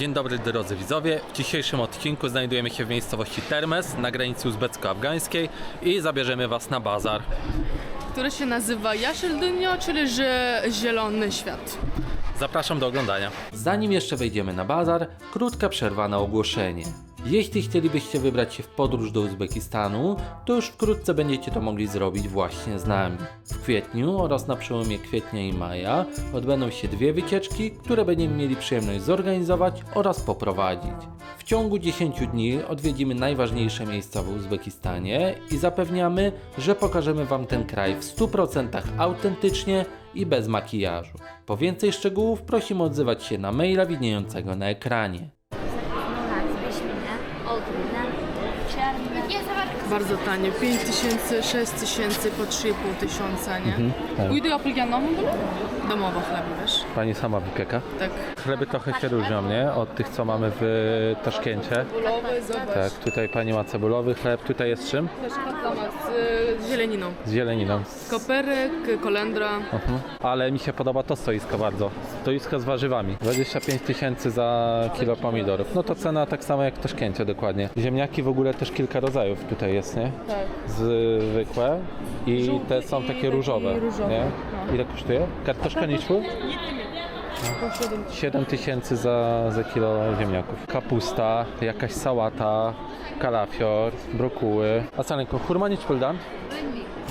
Dzień dobry drodzy widzowie. W dzisiejszym odcinku znajdujemy się w miejscowości Termes na granicy uzbecko-afgańskiej i zabierzemy Was na bazar. który się nazywa Jaszeldynio, czyli że Zielony Świat. Zapraszam do oglądania. Zanim jeszcze wejdziemy na bazar, krótka przerwa na ogłoszenie. Jeśli chcielibyście wybrać się w podróż do Uzbekistanu, to już wkrótce będziecie to mogli zrobić właśnie z nami. W kwietniu oraz na przełomie kwietnia i maja odbędą się dwie wycieczki, które będziemy mieli przyjemność zorganizować oraz poprowadzić. W ciągu 10 dni odwiedzimy najważniejsze miejsca w Uzbekistanie i zapewniamy, że pokażemy Wam ten kraj w 100% autentycznie i bez makijażu. Po więcej szczegółów prosimy odzywać się na maila widniejącego na ekranie. Bardzo tanie, 5 tysięcy, 6 tysięcy po 3,5 tysiąca, nie? tak. Yapılgan mı bunu? Domowe chleby, wiesz? Pani sama wypieka. Tak. Chleby trochę się różnią, nie? Od tych, co mamy w Taszkencie. Cebulowy, zobacz. Tak, tutaj pani ma cebulowy chleb, tutaj jest z czym? Też katlama z zieleniną. Z zieleniną. Koperek, kolendra. Mhm. Ale mi się podoba to stoisko bardzo. Stoisko z warzywami. 25 tysięcy za kilo pomidorów. No to cena tak samo jak w Taszkencie dokładnie. Ziemniaki w ogóle też kilka rodzajów tutaj jest, nie? Tak. Zwykłe i Żółty te są i takie taki różowe, różowy, nie? no. Ile kosztuje? Kartoszka niczku? Po 7 7 tysięcy za, za kilo ziemniaków. Kapusta, jakaś sałata, kalafior, brokuły. A calenko, hurma niczpuldan?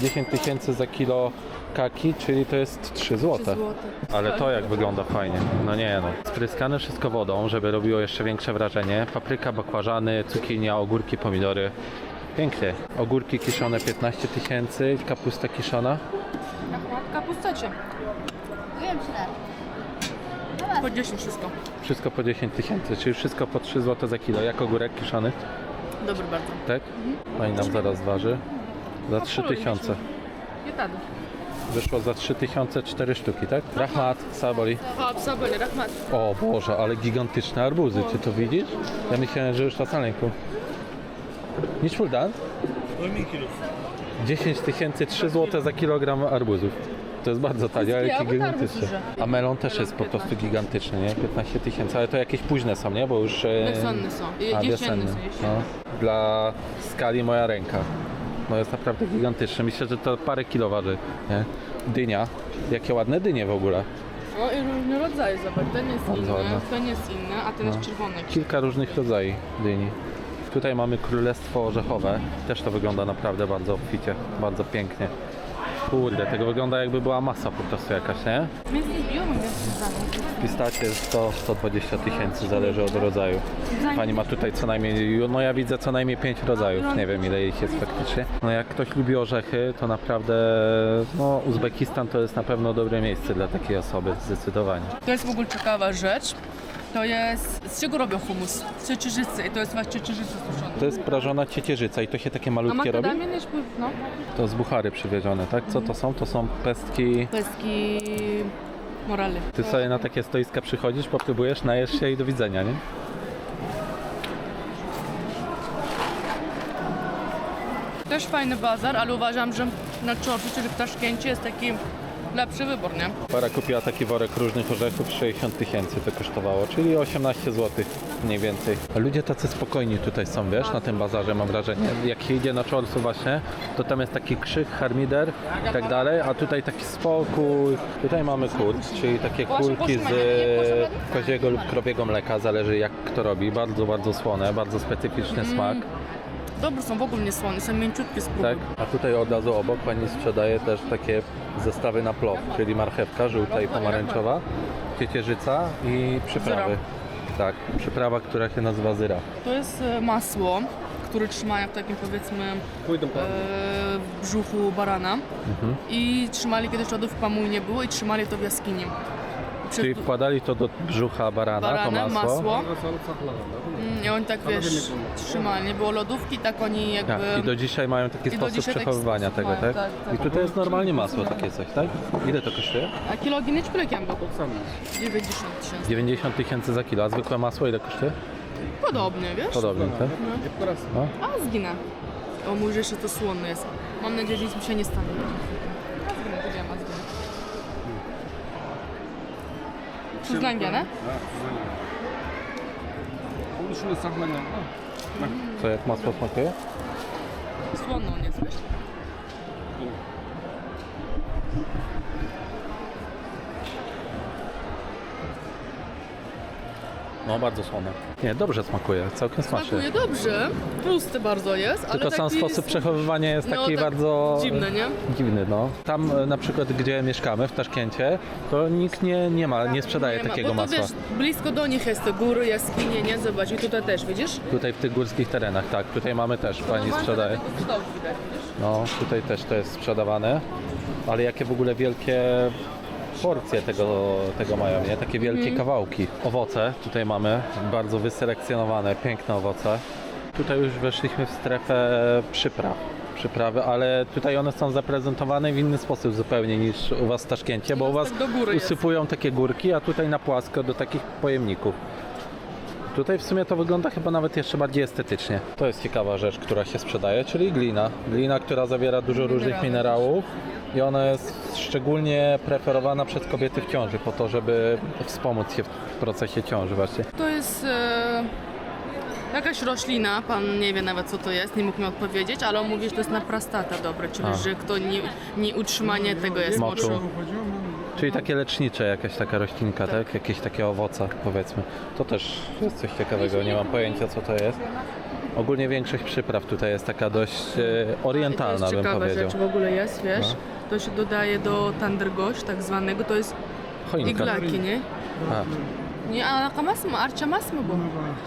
10 tysięcy za kilo kaki, czyli to jest 3 złote. złote. Ale to jak wygląda fajnie. No nie no. Spryskane wszystko wodą, żeby robiło jeszcze większe wrażenie. Papryka, bakłażany, cukinia, ogórki, pomidory. Pięknie. Ogórki kiszone 15 tysięcy, kapusta kiszona. Kapustacie. Duyuyor musun abi? Po 10 wszystko. Wszystko po 10 tysięcy, czyli wszystko po 3 zł za kilo. Jak ogórek kiszony, Dobry bardzo. tak? Pani nam zaraz waży. Za 3 tysiące. I tak. Wyszło za 3 tysiące 4 sztuki, tak? Rahmat, saboli. Hop, sabeli, rahmat. O Boże, ale gigantyczne arbuzy, ty to widzisz? Ja myślałem, że już na salenku. Nic fuldan? 10 tysięcy 3 zł za kilogram arbuzów. To jest bardzo tanie, ale jakie gigantyczne. A melon też jest po prostu gigantyczny, nie? 15 tysięcy, ale to jakieś późne są, nie? Bo już... e, Wiosenny są. A. No. Dla skali moja ręka. No jest naprawdę gigantyczny. Myślę, że to parę kilo waży, nie? Dynia. Jakie ładne dynie w ogóle. No i różne rodzaje, zobacz, ten jest Bardzo inny, ładne. ten jest inny, a ten jest czerwony. kilka różnych rodzajów dyni. Tutaj mamy królestwo orzechowe. Też to wygląda naprawdę bardzo obficie, bardzo pięknie. Kurde, tego wygląda jakby była masa po prostu jakaś, nie? Między biorą między Pistacie 100-120 tysięcy, zależy od rodzaju. Pani ma tutaj co najmniej, no ja widzę co najmniej 5 rodzajów, nie wiem ile ich jest faktycznie. No jak ktoś lubi orzechy, to naprawdę, no Uzbekistan to jest na pewno dobre miejsce dla takiej osoby, zdecydowanie. To jest w ogóle ciekawa rzecz. To jest, z czego robią humus? Z ciecierzycy i to jest właśnie ciecierzyca suszona. To jest prażona ciecierzyca i to się takie A malutkie robi? makadamia też, no. To z Buchary przywiezione, tak? Co to są? To są pestki. Peski morale. Ty sobie na takie stoiska przychodzisz, popróbujesz, najesz się i do widzenia, nie? Też fajny bazar, ale uważam, że na Czorsu, czyli w Taszkencie jest taki lepszy wybór, nie? Para kupiła taki worek różnych orzechów, 60 tysięcy to kosztowało, czyli 18 zł mniej więcej. Ludzie tacy spokojni tutaj są, wiesz, na tym bazarze mam wrażenie. Jak się idzie na Czorsu właśnie, to tam jest taki krzyk, harmider i tak dalej, a tutaj taki spokój. Tutaj mamy kurt, czyli takie kulki z koziego lub krowiego mleka, zależy jak kto robi. Bardzo, bardzo słone, bardzo specyficzny smak. Dobre są w ogóle nie słone, są mięciutkie z Tak, a tutaj od razu obok pani sprzedaje też takie zestawy na plow, czyli marchewka żółta i pomarańczowa, ciecierzyca i przyprawy. Tak, przyprawa, która się nazywa zyra. To jest e, masło, które trzymają w takim powiedzmy e, w brzuchu barana Mhm. i trzymali kiedyś lodów Pamuj nie było i trzymali to w jaskini. Przed- Czyli wkładali to do brzucha barana, barana, to masło. masło. Mm, I oni tak wiesz, trzymali, nie było lodówki, tak oni jakby... Tak, I do dzisiaj mają taki sposób przechowywania sposób tego, mają, tak? tak, tak. I tutaj jest normalnie masło takie coś, tak? Ile to kosztuje? A kiloginy czy plekiem było? 90 tysięcy. 90 tysięcy za kilo, a zwykłe masło ile kosztuje? Podobnie, wiesz? Podobnie, tak? No. A zginę. O mój, że jeszcze to słonne jest. Mam nadzieję, że nic mi się nie stanie. Tuzdan gene. Onu şurada saklayalım. Bak. So, jetzt machst du was Soğanla oynuyorsun. No, bardzo słone. Nie, dobrze smakuje, całkiem smacznie. Smakuje dobrze, tłusty bardzo jest, ale Tylko sam taki sposób przechowywania jest no, taki tak bardzo... dziwny, nie? Dziwny, no. Tam e, na przykład, gdzie mieszkamy, w Taszkencie, to nikt nie, nie ma, nie sprzedaje Nie ma, takiego bo to masła. wiesz, blisko do nich jest te góry, jaskinie, nie? Zobacz, i tutaj też, widzisz? Tutaj w tych górskich terenach, tak. Tutaj mamy też, pani No, sprzedaje. widać, widzisz? No, tutaj też to jest sprzedawane. Ale jakie w ogóle wielkie porcje tego, tego mają, nie? Takie wielkie Mhm. kawałki. Owoce tutaj mamy, bardzo wyselekcjonowane, piękne owoce. Tutaj już weszliśmy w strefę przypraw. Przyprawy, ale tutaj one są zaprezentowane w inny sposób zupełnie niż u Was w Taszkencie, bo u Was tak do góry jest. usypują takie górki, a tutaj na płasko do takich pojemników. Tutaj w sumie to wygląda chyba nawet jeszcze bardziej estetycznie. To jest ciekawa rzecz, która się sprzedaje, czyli glina. Glina, która zawiera dużo różnych minerałów i ona jest szczególnie preferowana przez kobiety w ciąży, po to, żeby wspomóc się w procesie ciąży właśnie. To jest e, jakaś roślina, pan nie wie nawet co to jest, nie mógł mi odpowiedzieć, ale on mówi, że to jest na prostata dobre, czyli A. że kto nie, nie utrzymanie tego jest Moczu. moczu. Czyli takie lecznicze, jakaś taka roślinka, tak? Jakieś takie owoce, powiedzmy. To też jest coś ciekawego, nie mam pojęcia co to jest. Ogólnie większość przypraw tutaj jest taka dość e, To orientalna, jest bym ciekawa powiedział. rzecz w ogóle jest, wiesz, No. to się dodaje do tandergoś tak zwanego, to jest Choinka. iglaki, nie? A, Nie, a jaka masma, arcia masma było.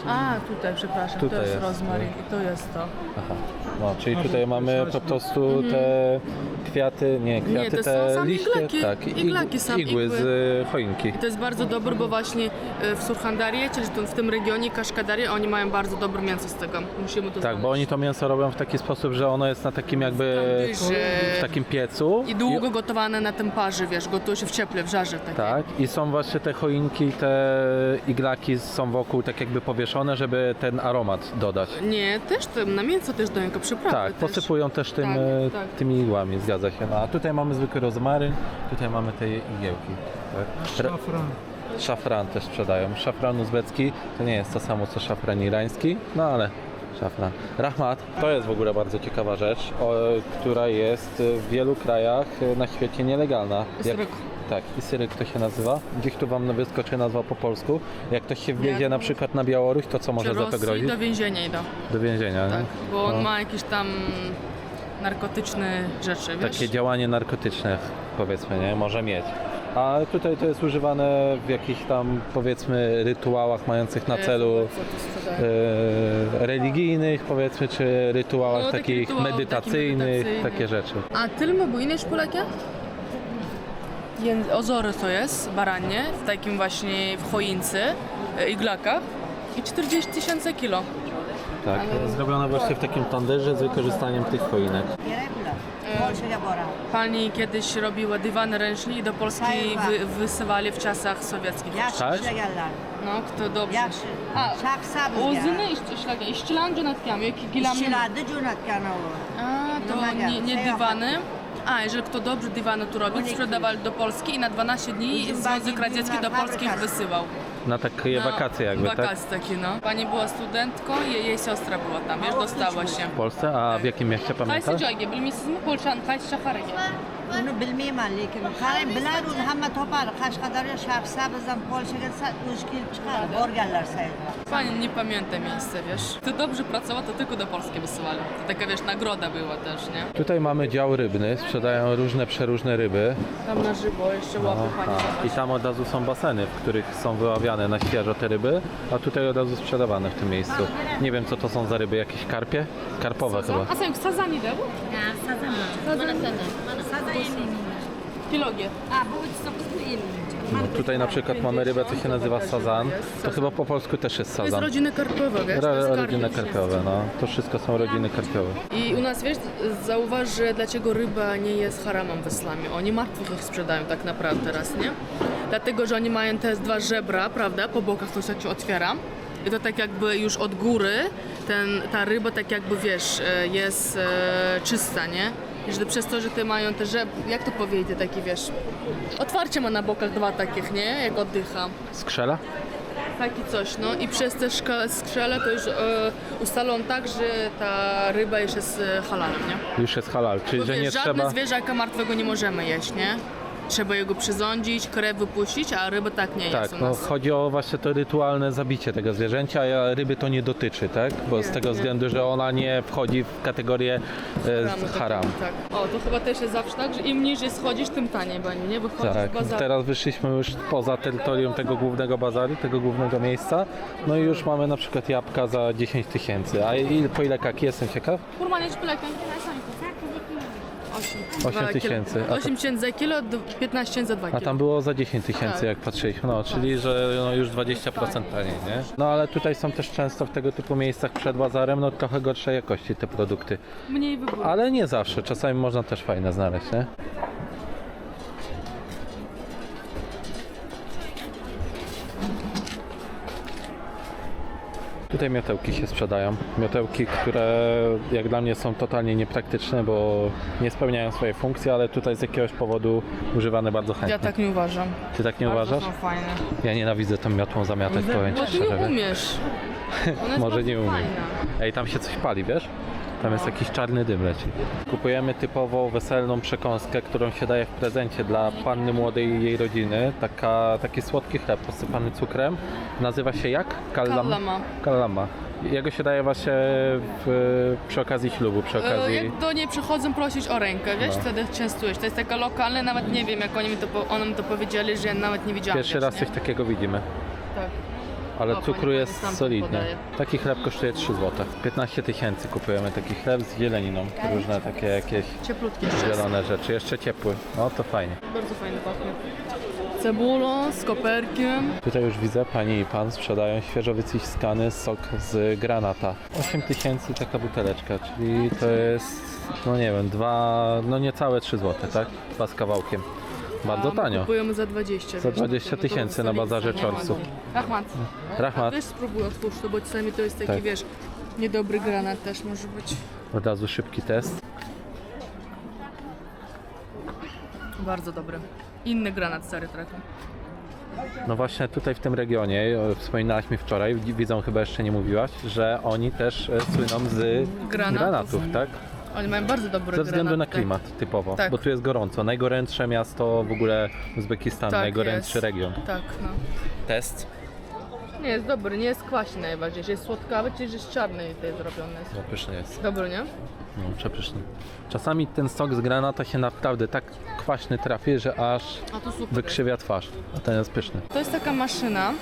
A, tutaj, przepraszam, Tutaj to jest, jest, rozmaryn i to jest to. Aha. No, czyli tutaj mamy po prostu te kwiaty, nie, kwiaty, Mhm. to te są same liście, iglaki, tak, iglaki są, igły z igły. y, choinki. To jest bardzo dobre, bo właśnie e, w Surhandarie, czyli tu- w tym regionie Kaszkadarie, oni mają bardzo dobre mięso z tego. Musimy to Tak, bo oni to mięso robią w taki sposób, że ono jest na takim jakby w takim piecu. I długo gotowane na tym parze, wiesz, gotuje się w cieple, w żarze takie. Tak, i są właśnie te choinki, te iglaki są wokół tak jakby powieszone, żeby ten aromat dodać. Nie, też to, na mięso też dają jako przyprawy Tak, też. posypują też tym, Tak, e, tak. tymi igłami, zgadza się. No, a tutaj mamy zwykły rozmaryn, tutaj mamy te igiełki. Tak? Re- Szafran też sprzedają. Szafran uzbecki to nie jest to samo co szafran irański, no ale szafran. Rahmat to jest w ogóle bardzo ciekawa rzecz, o, która jest w wielu krajach na świecie nielegalna. Syryk. tak, i syryk to się nazywa. Gdzieś tu wam wyskoczy nazwa po polsku. Jak ktoś się wjedzie na przykład na Białoruś, to co Czy może za to Rosji grozić? do więzienia idą. Do więzienia, Tak, nie? bo on No. ma jakieś tam narkotyczne rzeczy, wiesz? takie działanie narkotyczne powiedzmy, nie? Może mieć. A tutaj to jest używane w jakichś tam powiedzmy rytuałach mających na celu sprzedają? e, religijnych powiedzmy, czy rytuałach No, takich medytacyjnych, takie rzeczy. A inne Polakie? Jęd- Ozory to jest, baranie, w takim właśnie w choince, e, iglakach i 40 tysięcy kilo. Tak, zrobione właśnie w takim tanderze z wykorzystaniem tych choinek. Pani kiedyś robiła dywany ręczne i do Polski wy, wysyłali w czasach sowieckich. Tak? No, kto dobrze. Yaxshi. A, bizga. o'zini ish- ishlagan, ishchilarni jo'natganmi yoki gilamni? Ishchilarni jo'natgan u. A, to Nimaga? nie, nie dywany. A, jeżeli kto dobrze dywany tu robił, sprzedawali do Polski i na 12 dni Związek Radziecki do Polski wysyłał. Na takie Na wakacje jakby, tak? Wakacje takie, no. Pani była studentką, jej, jej siostra była tam, wiesz, dostała się. W Polsce? A w jakim mieście Qaysi pamiętasz? joyga bilmaysizmi polshani qaysi shahariga Uni bilmayman lekin qarang biladi uni hamma topadi qashqadaryo shaxsa bizdan polshaga o'zi kelib chiqadi borganlar sayilga Pani nie pamięta miejsca, wiesz. Kto dobrze pracował, to tylko do Polski wysyłali. To taka, wiesz, nagroda była też, nie? Tutaj mamy dział rybny, sprzedają różne przeróżne ryby. Tam na żywo jeszcze łapy pani I zobacz. tam od razu są baseny, w których są wyławiane na świeżo te ryby, a tutaj od razu sprzedawane w tym miejscu. Nie wiem co to są za ryby, jakieś karpie? Karpowe chyba. A sen bu? Kilogie. No, tutaj na przykład mamy rybę, co się nazywa sazan. To chyba po polsku też jest To jest sazan. rodziny karpowe, wiesz? to jest rodziny karpiowe, no. To wszystko są rodziny karpiowe. I u nas, wiesz, zauważ, że dlaczego ryba nie jest haramem w islamie. Oni martwych ich sprzedają tak naprawdę teraz, nie? Dlatego, że oni mają te dwa żebra, prawda? Po bokach to się otwiera. I to tak jakby już od góry ten, ta ryba tak jakby, wiesz, e, jest e, czysta, nie? Że przez to, że te mają te żebra, jak to powiedzieć, takie, wiesz, otwarcie ma na bokach dwa takich, nie? Jak oddycha. Skrzela? Taki coś, no i przez te szka- skrzele to już e, ustalą tak, że ta ryba już jest e, halalem, nie? Już jest halal, czyli Bo że wiesz, nie żadne trzeba... zwierzaka martwego nie możemy jeść, nie? Trzeba jego przyrządzić, krew wypuścić, a ryba tak nie Tak, jest u no nas. chodzi o właśnie to rytualne zabicie tego zwierzęcia, a ryby to nie dotyczy, tak? Bo z Nie, tego nie. względu, że ona nie wchodzi w kategorię e, Haram, tak, haram. Tak. O, to chyba też jest zawsze tak, że im niżej schodzisz, tym taniej będzie, nie? Wychodzisz Tak, z bazaru. teraz wyszliśmy już poza terytorium tego głównego bazaru, tego głównego miejsca. No i już mamy na przykład jabłka za 10 tysięcy. A il, po ile kaki jestem ciekaw? Kurma, nie szpilekaj. 8 tysięcy. A, 8 tysięcy za kilo, d- 15 tysięcy za 2 a kilo. tam było za 10 tysięcy, Tak. jak patrzyliśmy. No, czyli że no, już 20% taniej, nie? No ale tutaj są też często w tego typu miejscach przed bazarem, no trochę gorszej jakości te produkty. Mniej wyboru. Ale nie zawsze, czasami można też fajne znaleźć, nie? Tutaj miotełki się sprzedają. Miotełki, które jak dla mnie są totalnie niepraktyczne, bo nie spełniają swojej funkcji, ale tutaj z jakiegoś powodu używane bardzo chętnie. Ja tak nie uważam. Ty tak nie Bardzo uważasz? są fajne. Ja nienawidzę tą miotłą zamiatać, powiem Bo ci ty nie umiesz. Ona jest Może bardzo nie umiem. fajna. Ej, tam się coś pali, wiesz? Tam jest jakiś czarny dym leci. Kupujemy typowo weselną przekąskę, którą się daje w prezencie dla panny młodej i jej rodziny. Taka, taki słodki chleb posypany cukrem. Nazywa się jak? Kallam? Kallama. Kallama. Jego się daje właśnie w, przy okazji ślubu, przy E, okazji... Jak do niej przychodzą prosić o rękę, wiesz, No. wtedy częstujesz. To jest taka lokalna, nawet nie wiem jak oni mi to, po- mi to powiedzieli, że ja nawet nie widziałam. Pierwszy wiesz, raz nie? coś takiego widzimy. Tak. Ale O, pani- cukru jest stamtąd solidny. podaje. Taki chleb kosztuje 3 zł. 15 tysięcy kupujemy taki chleb z zieleniną. Różne takie jakieś Cieplutki też jest. zielone rzeczy. Jeszcze ciepły. No to fajnie. Bardzo fajny pachnie. Cebulą, z koperkiem. Tutaj już widzę, pani i pan sprzedają świeżo wyciskany sok z granata. 8 tysięcy taka buteleczka, czyli to jest, no nie wiem, dwa, no niecałe 3 zł, tak? Dwa z kawałkiem. Bardzo A my tanio. Kupujemy za 20. Za wiesz, 20 to- to tysięcy na bazarze? Czorsu. Rahmat. Rahmat, Weź spróbuj otwórz to, bo czasami to jest taki, Tak. wiesz, niedobry granat też może być. od razu szybki test. Bardzo dobry. Inny granat stary trochę. No właśnie tutaj w tym regionie, o, wspominałaś mi wczoraj, wi- widzą chyba jeszcze nie mówiłaś, że oni też e, słyną z Granatów. granatów, tak? Oni mają bardzo dobry Ze względu granat. na tak. klimat typowo, Tak. bo tu jest gorąco. Najgorętsze miasto w ogóle Uzbekistanu, Tak najgorętszy jest. region. Tak, no. Test. Nie, jest dobry, nie jest kwaśny najbardziej. Jest słodkawy, czyli jest czarny i to jest zrobiony. No pyszny jest. Dobry, nie? No, przepyszny. Czasami ten sok z granata się naprawdę tak kwaśny trafi, że aż A to super. wykrzywia twarz. A ten jest pyszny. To jest taka maszyna.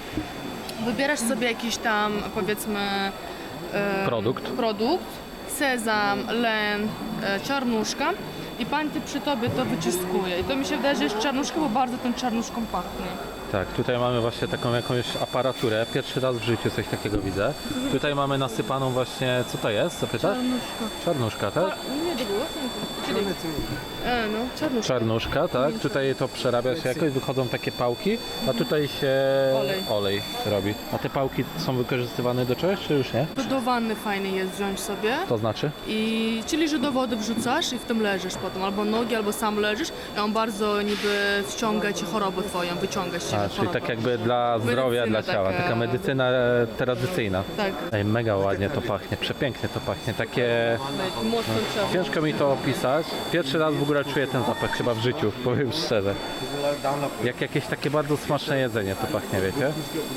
Wybierasz sobie jakiś tam, powiedzmy, e, Produkt. produkt, sezam, len, e, czarnuszka i pan ty przy tobie to wyciskuje. I to mi się wydaje, że jest czarnuszka, bo bardzo tą czarnuszką pachnie. Tak, tutaj mamy właśnie taką jakąś aparaturę. Pierwszy raz w życiu coś takiego widzę. Tutaj mamy nasypaną właśnie, co to jest? Zapytasz? Czarnuszka. Czarnuszka, tak? A, nie, to było? Czyli... E, no, czarnuszka. Czarnuszka, tak? Tutaj to przerabia się jakoś, wychodzą takie pałki, a tutaj się Olej. olej robi. A te pałki są wykorzystywane do czegoś, czy już nie? Do wanny fajny jest wziąć sobie. To znaczy? I, czyli, że do wody wrzucasz i w tym leżysz potem, albo nogi, albo sam leżysz i on bardzo niby wciąga ci chorobę twoją, wyciąga ci A, czyli tak jakby dla zdrowia, Medycyna dla ciała. taka- Taka medycyna e, tradycyjna. Tak, Ej, mega ładnie to pachnie, przepięknie to pachnie. Takie... mocno trzeba. Ciężko mi to opisać. Pierwszy raz w ogóle czuję ten zapach chyba w życiu, powiem szczerze. Jak jakieś takie bardzo smaczne jedzenie to pachnie, wiecie?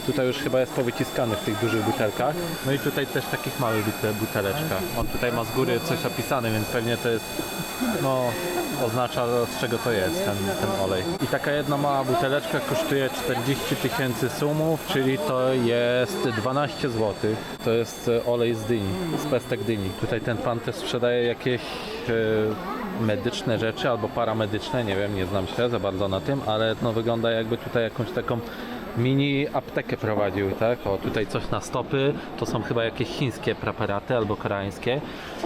Tutaj już chyba jest powyciskany w tych dużych butelkach. No i tutaj też takich małych bute- buteleczka. On tutaj ma z góry coś opisane, więc pewnie to jest, no, oznacza z czego to jest ten, ten olej. I taka jedna mała buteleczka kosztuje 40 tysięcy sumów, czyli to jest 12 zł. To jest e, olej z dyni, z pestek dyni. Tutaj ten pan też sprzedaje jakieś e, medyczne rzeczy albo paramedyczne, nie wiem, nie znam się za bardzo na tym, ale no wygląda jakby tutaj jakąś taką mini aptekę prowadził, tak? O, tutaj coś na stopy, to są chyba jakieś chińskie preparaty albo koreańskie.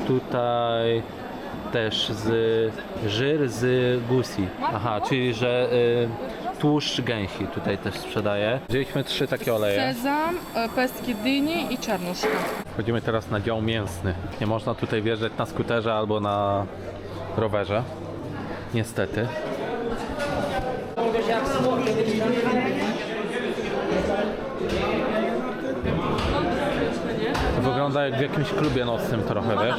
Tutaj też z żyr z gusi. Aha, czyli że y, tłuszcz gęsi tutaj też sprzedaje. Wzięliśmy trzy takie oleje. Sezam, e, pestki dyni i czarnuszka. Wchodzimy teraz na dział mięsny. Nie można tutaj wjeżdżać na skuterze albo na rowerze. Niestety. wygląda jak w jakimś klubie nocnym trochę, wiesz?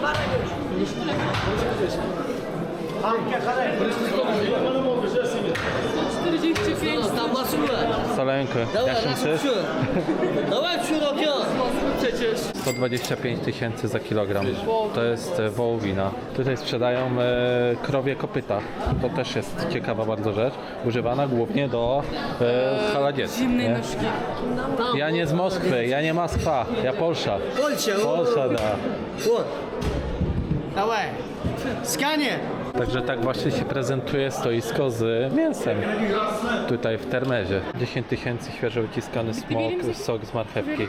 Solenkę, jak się myślisz? Dawaj szerokie! Przecież. 125 tysięcy za kilogram. To jest e, wołowina. Tutaj sprzedają e, krowie kopyta. To też jest ciekawa bardzo rzecz. Używana głównie do e, haladziec. Zimnej nie? nóżki. Ja nie z Moskwy, ja nie Moskwa, ja Polsza. Polsce! Polsza, da. Вот. Давай. Skanie! Także tak właśnie się prezentuje stoisko z mięsem. Tutaj w Termezie. 10 tysięcy świeżo wyciskany smok, sok z marchewki.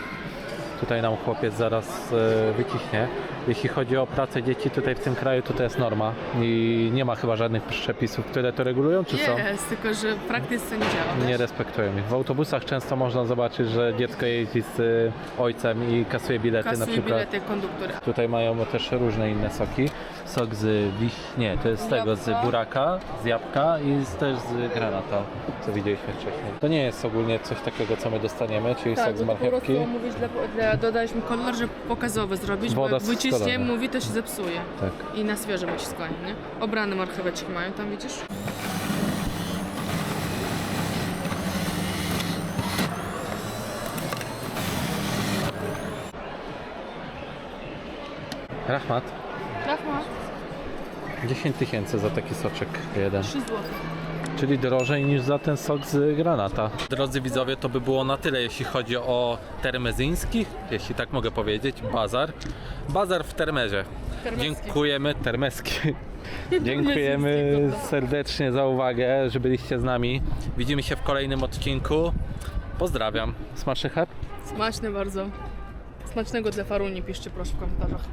Tutaj nam chłopiec zaraz e, wyciśnie. Jeśli chodzi o pracę dzieci tutaj w tym kraju, to to jest norma i nie ma chyba żadnych przepisów, które to regulują, czy co? Jest, tylko że w praktyce nie działa. Nie respektują ich. W autobusach często można zobaczyć, że dziecko jeździ z e, ojcem i kasuje bilety na Kasuje przykład. bilety konduktora. Tutaj mają też różne inne soki. Sok z wiśnie, to jest z tego, z buraka, z jabłka i z, też z granata, co widzieliśmy wcześniej. To nie jest ogólnie coś takiego, co my dostaniemy, czyli sok Tak, z bo to po marchewki. prostu mówić dla, dla, dodaliśmy kolor, żeby pokazowy zrobić, Woda bo jak z wyciśnie mówi, to się zepsuje. Tak. I na świeże wyciskanie, nie? Obrane marcheweczki mają tam, widzisz? Rachmat, Rachma, 10 tysięcy za taki soczek jeden. 3 zł. Czyli drożej niż za ten sok z granata. Drodzy widzowie, to by było na tyle, jeśli chodzi o termezyński, jeśli tak mogę powiedzieć, bazar. Bazar w Termezie. Termeski. Dziękujemy, termeski. Dziękujemy serdecznie za uwagę, że byliście z nami. Widzimy się w kolejnym odcinku. Pozdrawiam. Smaczny chleb? Smaczne bardzo. Smacznego dla Faruni piszcie proszę w komentarzach.